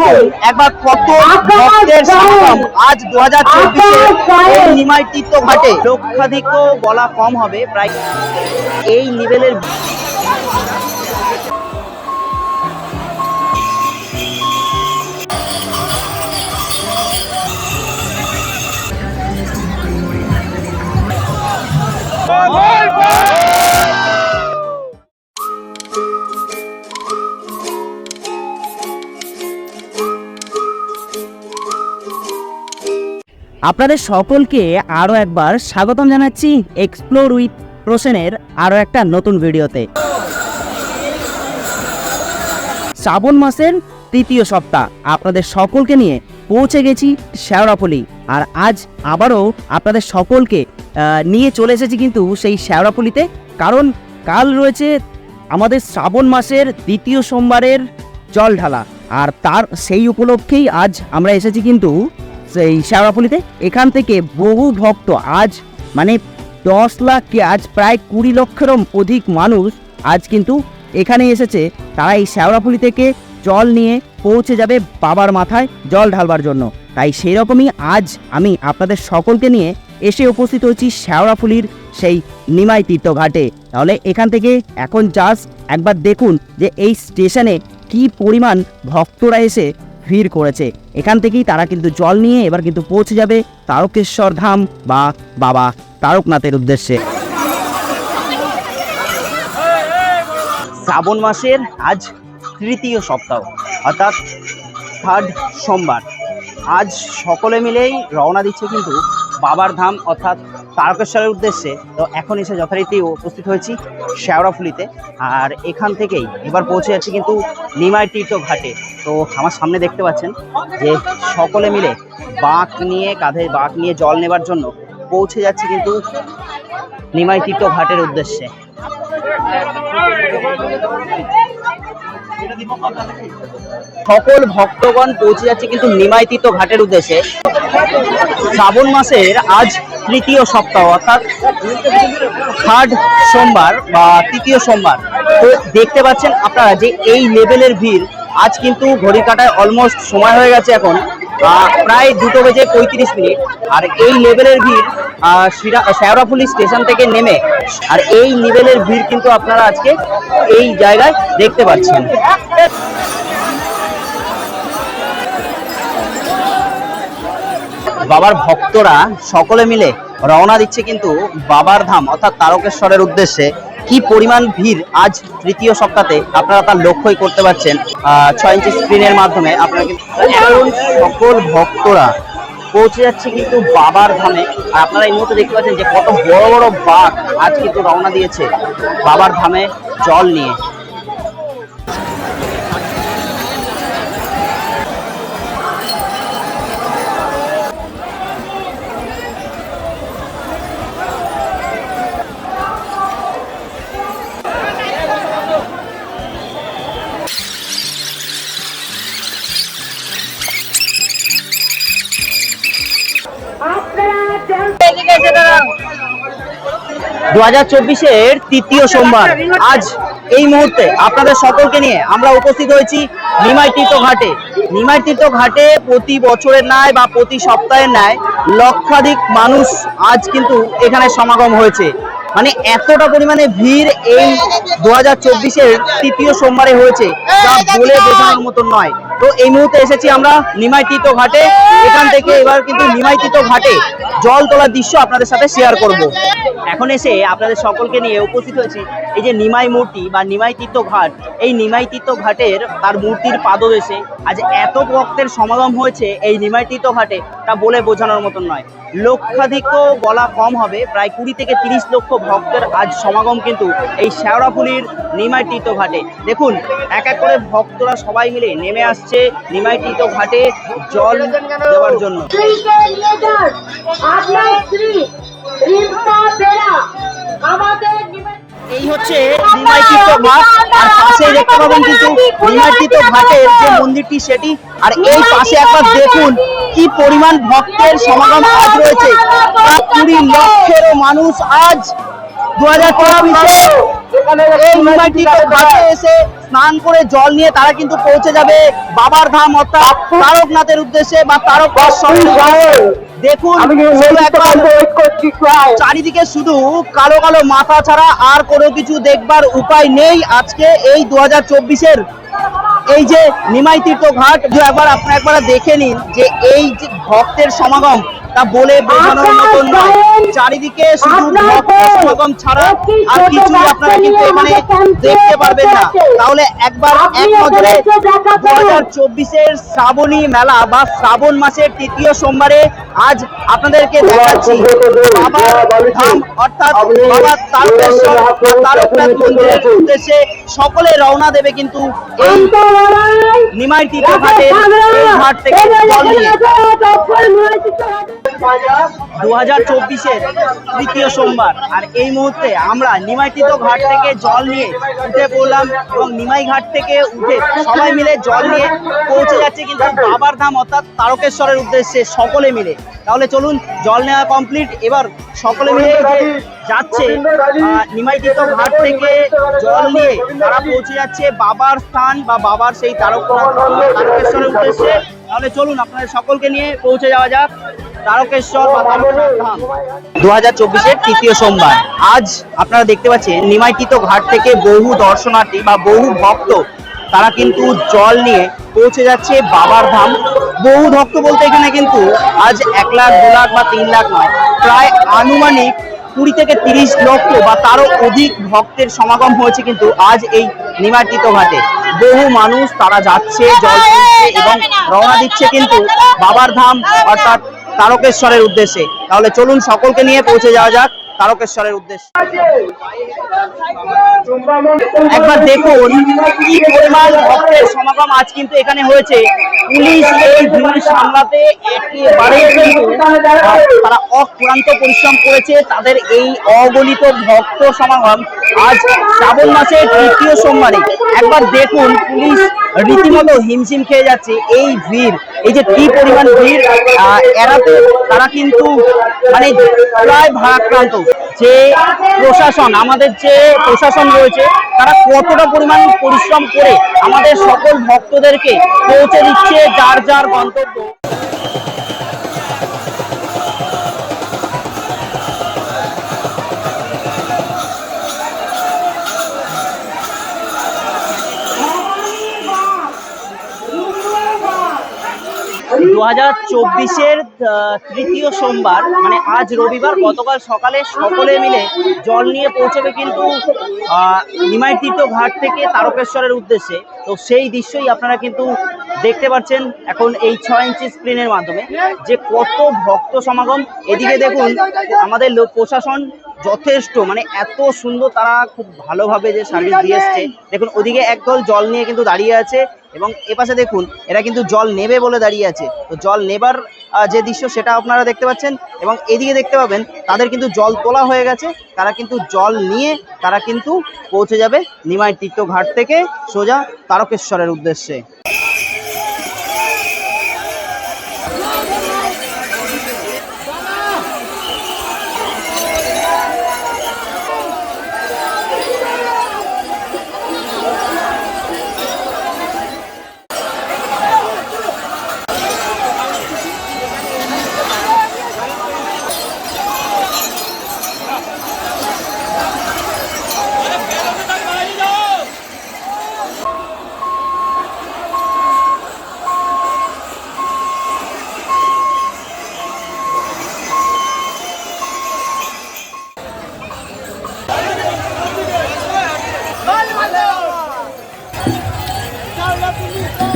দেখুন একবার কত ভক্তের সমাগম আজ দু হাজার চব্বিশে নিমাই তীর্থ ঘাটে। লক্ষাধিকও বলা কম হবে প্রায় এই লেভেলের আপনাদের সকলকে আরও একবার স্বাগতম জানাচ্ছি এক্সপ্লোর উইথ প্রসেনের আরও একটা নতুন ভিডিওতে। শ্রাবণ মাসের তৃতীয় সপ্তাহ, আপনাদের সকলকে নিয়ে পৌঁছে গেছি শেওড়াফুলি আর আজ আবারও আপনাদের সকলকে নিয়ে চলে এসেছি কিন্তু সেই শেওড়াফুলিতে কারণ কাল রয়েছে আমাদের শ্রাবণ মাসের দ্বিতীয় সোমবারের জল ঢালা আর তার সেই উপলক্ষেই আজ আমরা এসেছি কিন্তু সেই শেওড়াফুলিতে এখান থেকে বহু ভক্ত আজ মানে দশ লাখ কি আজ প্রায় কুড়ি লক্ষেরও অধিক মানুষ আজ কিন্তু এখানে এসেছে। তারা এই শেওড়াফুলি থেকে জল নিয়ে পৌঁছে যাবে বাবার মাথায় জল ঢালবার জন্য। তাই সেই রকমই আজ আমি আপনাদের সকলকে নিয়ে এসে উপস্থিত হয়েছি শেওড়াফুলির সেই নিমাই তীর্থ ঘাটে তাহলে এখান থেকে এখন জাস্ট একবার দেখুন যে এই স্টেশনে কি পরিমাণ ভক্তরা এসে ভিড় করেছে। এখান থেকেই তারা কিন্তু জল নিয়ে এবার কিন্তু পৌঁছে যাবে তারকেশ্বর ধাম বা বাবা তারকনাথের উদ্দেশ্যে। শ্রাবণ মাসের আজ তৃতীয় সপ্তাহ, অর্থাৎ থার্ড সোমবার। আজ সকলে মিলেই রওনা দিচ্ছে কিন্তু বাবার ধাম, অর্থাৎ তারকেশ্বরের উদ্দেশ্যে। তো এখন এসে যথারীতি উপস্থিত হয়েছি শেওড়াফুলিতে। আর এখান থেকেই এবার পৌঁছে যাচ্ছি কিন্তু নিমাই তীর্থ ঘাটে। তো আমার সামনে দেখতে পাচ্ছেন যে সকলে মিলে বাঁক নিয়ে, কাঁধে বাঁক নিয়ে জল নেবার জন্য পৌঁছে যাচ্ছে কিন্তু নিমাই তীর্থ ঘাটের উদ্দেশ্যে। সকল ভক্তগণ পৌঁছে যাচ্ছে কিন্তু নিমাইতীর্থ ঘাটের উদ্দেশ্যে। শ্রাবণ মাসের আজ তৃতীয় সপ্তাহ, অর্থাৎ থার্ড সোমবার বা তৃতীয় সোমবার। তো দেখতে পাচ্ছেন আপনারা যে এই লেভেলের ভিড় আজ কিন্তু ঘড়ি কাটায় অলমোস্ট সময় হয়ে গেছে এখন। প্রায় দুটো বেজে পঁয়ত্রিশ মিনিট। আর এই লেভেলের ভিড় শেওড়াফুলি স্টেশন থেকে নেমে, আর এই লেভেলের ভিড় কিন্তু আপনারা আজকে এই জায়গায় দেখতে পাচ্ছেন। বাবার ভক্তরা সকলে মিলে রওনা দিচ্ছে কিন্তু বাবার ধাম, অর্থাৎ তারকেশ্বরের উদ্দেশ্যে। কি পরিমাণ ভিড় আজ তৃতীয় সপ্তাহে আপনারা তার লক্ষ্যই করতে পারছেন ছয় ইঞ্চি স্ক্রিনের মাধ্যমে। আপনারা কিন্তু সকল ভক্তরা পৌঁছে যাচ্ছে কিন্তু বাবার ধামে। আর আপনারা এই মুহূর্তে দেখতে পাচ্ছেন যে কত বড় বড় বাঘ আজ কিন্তু রওনা দিয়েছে বাবার ধামে জল নিয়ে। দু হাজার চব্বিশের তৃতীয় সোমবার। আজ এই মুহূর্তে আপনাদের সকলকে নিয়ে আমরা উপস্থিত হয়েছি নিমাই তীর্থ ঘাটে। নিমাই তীর্থ ঘাটে প্রতি বছরের ন্যায় বা প্রতি সপ্তাহের ন্যায় লক্ষাধিক মানুষ আজ কিন্তু এখানে সমাগম হয়েছে। মানে এতটা পরিমাণে ভিড় এই দু হাজার চব্বিশের তৃতীয় সোমবারে হয়েছে তা বলে বোঝানোর মতন নয়। তো এই মুহূর্তে এসেছি আমরা নিমাই তীর্থ ঘাটে। এখান থেকে এবার কিন্তু নিমাই তীর্থ ঘাটে জল তোলার দৃশ্য আপনাদের সাথে শেয়ার করব। এখন এসে আপনাদের সকলকে নিয়ে উপস্থিত হয়েছি। এই যে নিমাই মূর্তি বা নিমাই তীর্থ ঘাট, এই নিমাই তীর্থ ঘাটের তার মূর্তির পাদদেশে আজ এত ভক্তের সমাগম হয়েছে এই নিমাই তীর্থ ঘাটে, তা বলে বোঝানোর মতন নয়। লক্ষাধিকও বলা কম হবে, প্রায় কুড়ি থেকে তিরিশ লক্ষ ভক্তের আজ সমাগম কিন্তু এই শেওড়াফুলির নিমাই তীর্থ ঘাটে। দেখুন, এক এক করে ভক্তরা সবাই মিলে নেমে আসছে নিমাই তীর্থ ঘাটে জল দেওয়ার জন্য। এই হচ্ছে নিমাই ঘাট আর পাশেই দেখতে পাবেন কিন্তু নিমাই ঘাটের যে মন্দিরটি সেটি আর এই পাশে একবার দেখুন কি পরিমাণ ভক্তের সমাগম আজ রয়েছে। প্রায় কুড়ি লক্ষেরও মানুষ আজ দু হাজার চব্বিশে এই নিমাই ঘাটে। এসে স্নান করে জল নিয়ে তারা কিন্তু পৌঁছে যাবে বাবার ধাম অর্থাৎ তারকনাথের উদ্দেশ্যে বা উদ্দেশ্যে। দেখুন চারিদিকে শুধু কালো কালো মাথা ছাড়া আর কোনো কিছু দেখবার উপায় নেই আজকে এই দু হাজার চব্বিশের। এই যে নিমাই তীর্থ ঘাট একবার আপনারা একবার দেখে নিন যে এই যে ভক্তের সমাগম তা বলে বোঝানোর মতন নয় চারিদিকে শুধু সমাগম ছাড়া আর কিছুই আপনারা কিন্তু এখানে দেখতে পারবেন না তাহলে একবার এক নজরে দু হাজার চব্বিশের শ্রাবণী মেলা বা শ্রাবণ মাসের তৃতীয় সোমবারে আজ আপনাদেরকে দেখাচ্ছি বাবার ধাম অর্থাৎ বাবা তারকেশ্বর বা তারকনাথ মন্দিরের উদ্দেশ্যে সকলে রওনা দেবে কিন্তু এই নিমাই তীর্থ ঘাটের ঘাট থেকে জল নিয়ে দু হাজার চব্বিশের তৃতীয় সোমবার। আর এই মুহূর্তে আমরা নিমাইতীর্থ ঘাট থেকে জল নিয়ে উঠে পড়লাম এবং নিমাই ঘাট থেকে উঠে সবাই মিলে জল নিয়ে পৌঁছে যাচ্ছে কিন্তু বাবার ধাম অর্থাৎ তারকেশ্বরের উদ্দেশ্যে সকলে মিলে। তাহলে চলুন জল নেওয়া কমপ্লিট এবার সকলে মিলে যাচ্ছে আহ, ঘাট থেকে জল নিয়ে তারা পৌঁছে যাচ্ছে বাবার স্থান বা বাবার সেই তারকনাথ তারকেশ্বরের উদ্দেশ্যে। তাহলে চলুন আপনাদের সকলকে নিয়ে পৌঁছে যাওয়া যাক। তারকেশ্বর তৃতীয় সোমবার। আজ আপনারা দেখতে পাচ্ছেন নিমাইতীত ঘাট থেকে বহু দর্শনার্থী বা বহু ভক্ত, তারা কিন্তু জল নিয়ে পৌঁছে যাচ্ছে বাবার ধাম। বহু ভক্ত বলতে এখানে কিন্তু আজ এক লাখ, দু লাখ বা তিন লাখ নয়, প্রায় আনুমানিক কুড়ি থেকে তিরিশ লক্ষ বা তারও অধিক ভক্তের সমাগম হয়েছে কিন্তু আজ এই নিমার্জিত ঘাটে। বহু মানুষ তারা যাচ্ছে, জল এবং রওনা দিচ্ছে কিন্তু বাবার ধাম, অর্থাৎ তারকেশ্বরের উদ্দেশ্যে। তাহলে চলুন সকলকে নিয়ে পৌঁছে যাওয়া যাক। তারকেশ্বরের উদ্দেশ্যে। একবার দেখুন কি পরিমাণ ভক্তের সমাগম আজ কিন্তু এখানে হয়েছে। পুলিশ, এই ভিড় সামলাতে একেবারে তারা অক্লান্ত পরিশ্রম করেছে। তাদের এই অগণিত ভক্ত সমাগম আজ শ্রাবণ মাসের তৃতীয় সোমবারে। একবার দেখুন পুলিশ রীতিমতো হিমশিম খেয়ে যাচ্ছে এই ভিড়। এই যে কি পরিমাণ ভিড় এড়াতে তারা কিন্তু মানে প্রায় ভারাক্রান্ত। যে প্রশাসন, আমাদের যে প্রশাসন রয়েছে, তারা কতটা পরিমাণ পরিশ্রম করে আমাদের সকল ভক্তদেরকে পৌঁছে দিচ্ছে, যার যার গন্তব্য। দু হাজার চব্বিশের তৃতীয় সোমবার মানে আজ রবিবার গতকাল সকালে সকলে মিলে জল নিয়ে পৌঁছবে কিন্তু আহ, নিমাই ঘাট থেকে তারকেশ্বরের উদ্দেশ্যে। তো সেই দৃশ্যই আপনারা কিন্তু দেখতে পাচ্ছেন এখন এই ছয় ইঞ্চি স্ক্রিনের মাধ্যমে যে কত ভক্ত সমাগম। এদিকে দেখুন আমাদের লোক প্রশাসন যথেষ্ট মানে এত সুন্দর তারা খুব ভালোভাবে যে সার্ভিস দিয়ে এসছে। দেখুন ওদিকে একদল জল নিয়ে কিন্তু দাঁড়িয়ে আছে। এবং এপাশে দেখুন, এরা কিন্তু জল নেবে বলে দাঁড়িয়ে আছে। তো জল নেবার যে দৃশ্য সেটা আপনারা দেখতে পাচ্ছেন এবং এদিকে দেখতে পাবেন, তাদের কিন্তু জল তোলা হয়ে গেছে। তারা কিন্তু জল নিয়ে, তারা কিন্তু পৌঁছে যাবে নিমাই তীর্থ ঘাট থেকে সোজা তারকেশ্বরের উদ্দেশ্যে। দু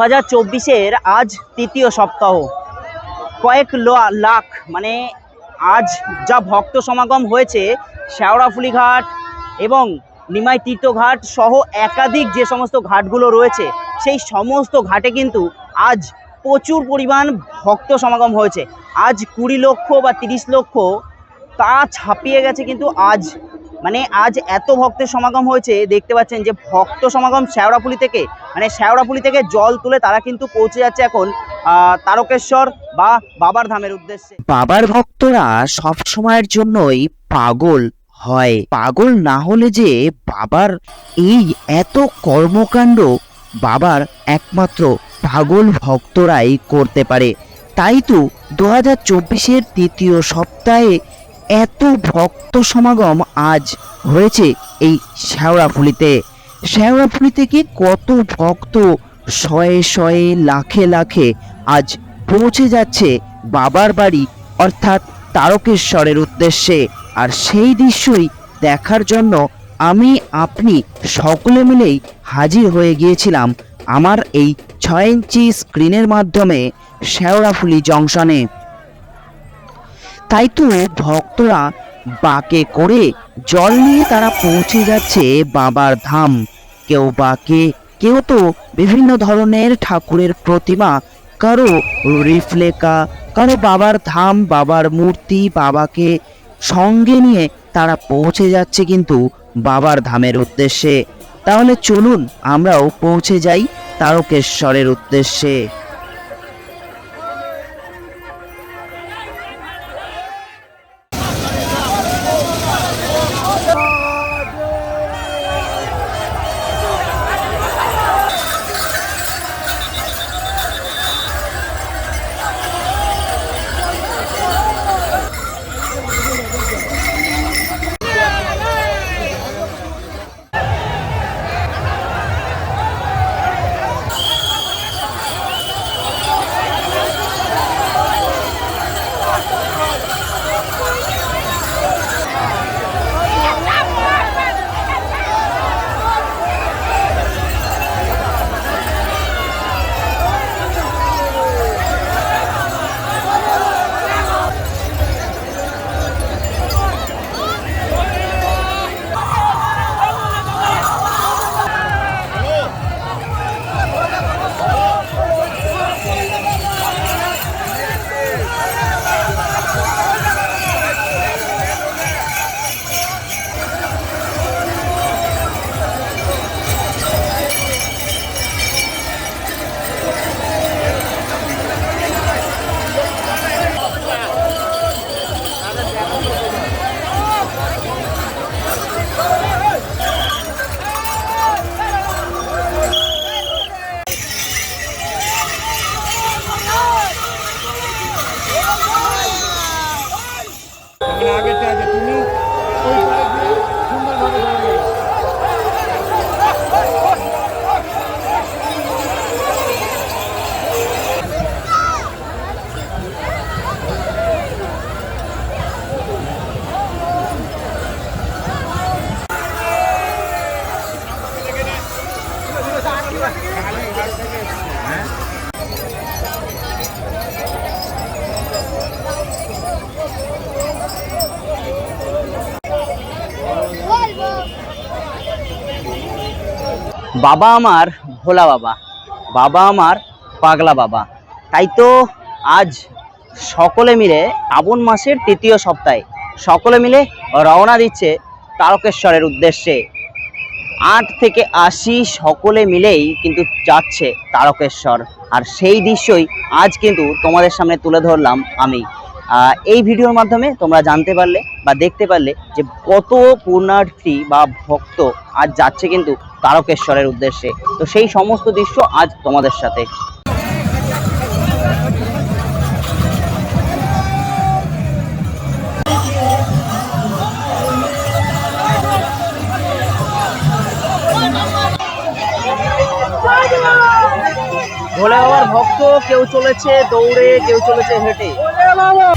হাজার চব্বিশের আজ তৃতীয় সপ্তাহ। কয়েক লাখ মানে আজ যা ভক্ত সমাগম হয়েছে শেওড়াফুলি ঘাট এবং নিমাই তীর্থঘাট সহ একাধিক যে সমস্ত ঘাটগুলো রয়েছে, সেই সমস্ত ঘাটে কিন্তু আজ প্রচুর পরিমাণ ভক্ত সমাগম হয়েছে। আজ কুড়ি লক্ষ বা তিরিশ লক্ষ তা ছাপিয়ে গেছে কিন্তু আজ মানে আজ এত ভক্তের সমাগম হয়েছে, দেখতে পাচ্ছেন যে ভক্ত সমাগম শেওড়াপুলি থেকে মানে শেওড়াপুলি থেকে জল তুলে তারা কিন্তু পৌঁছে যাচ্ছে এখন তারকেশ্বর বা বাবার ধামের উদ্দেশ্যে। বাবার ভক্তরা সব সময়ের জন্যই পাগল হয়। পাগল না হলে যে বাবার এই এত কর্মকাণ্ড বাবার একমাত্র পাগল ভক্তরাই করতে পারে। তাই তো দু হাজার চব্বিশের তৃতীয় সপ্তাহে এত ভক্ত সমাগম আজ হয়েছে এই শেওড়াফুলিতে শেওড়াফুলি থেকে কত ভক্ত শয়ে শয়ে, লাখে লাখে আজ পৌঁছে যাচ্ছে বাবার বাড়ি, অর্থাৎ তারকেশ্বরের উদ্দেশ্যে। আর সেই দৃশ্যই দেখার জন্য আমি, আপনি সকলে মিলেই হাজির হয়ে গিয়েছিলাম আমার এই ছয় ইঞ্চি স্ক্রিনের মাধ্যমে শেওড়াফুলি জংশনে। তাই তো ভক্তরা বাকে করে জল নিয়ে তারা পৌঁছে যাচ্ছে বাবার ধাম। কেউ বাকে, কেউ তো বিভিন্ন ধরনের ঠাকুরের প্রতিমা, কারও রিফলেকা, কারও বাবার ধাম, বাবার মূর্তি, বাবাকে সঙ্গে নিয়ে তারা পৌঁছে যাচ্ছে কিন্তু বাবার ধামের উদ্দেশ্যে। তাহলে চলুন আমরাও পৌঁছে যাই তারকেশ্বরের উদ্দেশ্যে। বাবা আমার ভোলা বাবা বাবা আমার পাগলা বাবা। তাই তো আজ সকলে মিলে শ্রাবণ মাসের তৃতীয় সপ্তাহে সকলে মিলে রওনা দিচ্ছে তারকেশ্বরের উদ্দেশ্যে। আট থেকে আশি সকলে মিলেই কিন্তু যাচ্ছে তারকেশ্বর। আর সেই দৃশ্যই আজ কিন্তু তোমাদের সামনে তুলে ধরলাম আমি। এই ভিডিওর মাধ্যমে তোমরা জানতে পারলে বা দেখতে পারলে যে কত পূর্ণার্থী বা ভক্ত আজ যাচ্ছে কিন্তু তারকেশ্বরের উদ্দেশ্যে। তো সেই সমস্ত দৃশ্য আজ তোমাদের সাথে। ভোলে বাবার ভক্ত, কেউ চলেছে দৌড়ে, কেউ চলেছে হেঁটে। Bravo!